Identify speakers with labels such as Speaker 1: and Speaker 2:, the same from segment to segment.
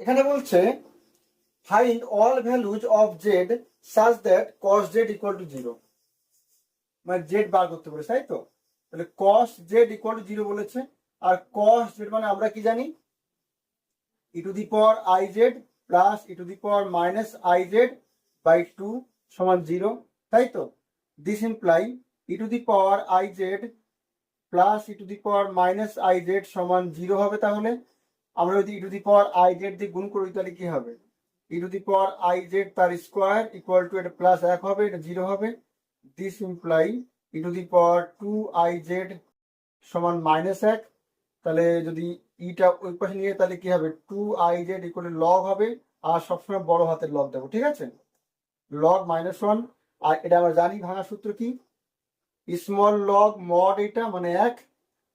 Speaker 1: এখানে বলছে find all values of z such that cos z equal to zero মানে z বার করতে বলেছে তাই তো? তাহলে cos z equal to zero বলেছে, আর কস জেড মানে আমরা কি জানি? E to the power i z plus e to the power minus i z by two সমান জিরো তাই তো? This imply e to the power i z plus e to the power minus i z সমান zero হবে তাহলে। আমরা যদি e to the power i z দিয়ে গুণ করি, তাহলে কি হবে? E to the power i z তার স্কোয়ার ইকুয়াল টু এটা প্লাস এক হবে, এটা জিরো হবে। This imply e to the power two i z সমান মাইনাস এক। তাহলে যদি ইটা ওই পাশে নিয়ে, তাহলে কি হবে? Two i z equal log হবে, আর সবসময় বড় হাতের লগ দেবো, ঠিক আছে? লগ মাইনাস ওয়ান আর এটা আমরা জানি ভাঙা সূত্র কি? স্মল লগ মড এটা মানে এক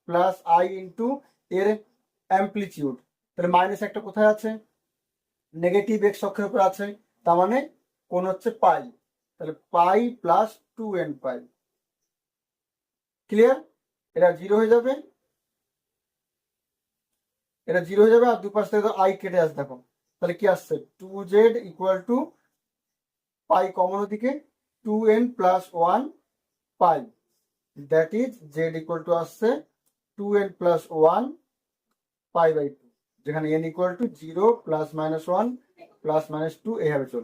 Speaker 1: প্লাস আই ইন্টু এর অ্যাম্পলিটিউড তাহলে মাইনাস একটা কোথায় আছে? নেগেটিভ এক্স অক্ষের উপর আছে, তার মানে কোন হচ্ছে পাই। তাহলে pi plus two n pi. Clear এটা জিরো হয়ে যাবে। এটা জিরো হয়ে যাবে আর দুপাশ থেকে আই কেটে আসবে দেখো। তাহলে কি আসছে? Two z equal to pi common ওদিকে two n plus one pi. That is z equal to আসছে two n plus one pi by two যেখানে n equal to zero plus minus one plus minus two এইভাবে চলবে।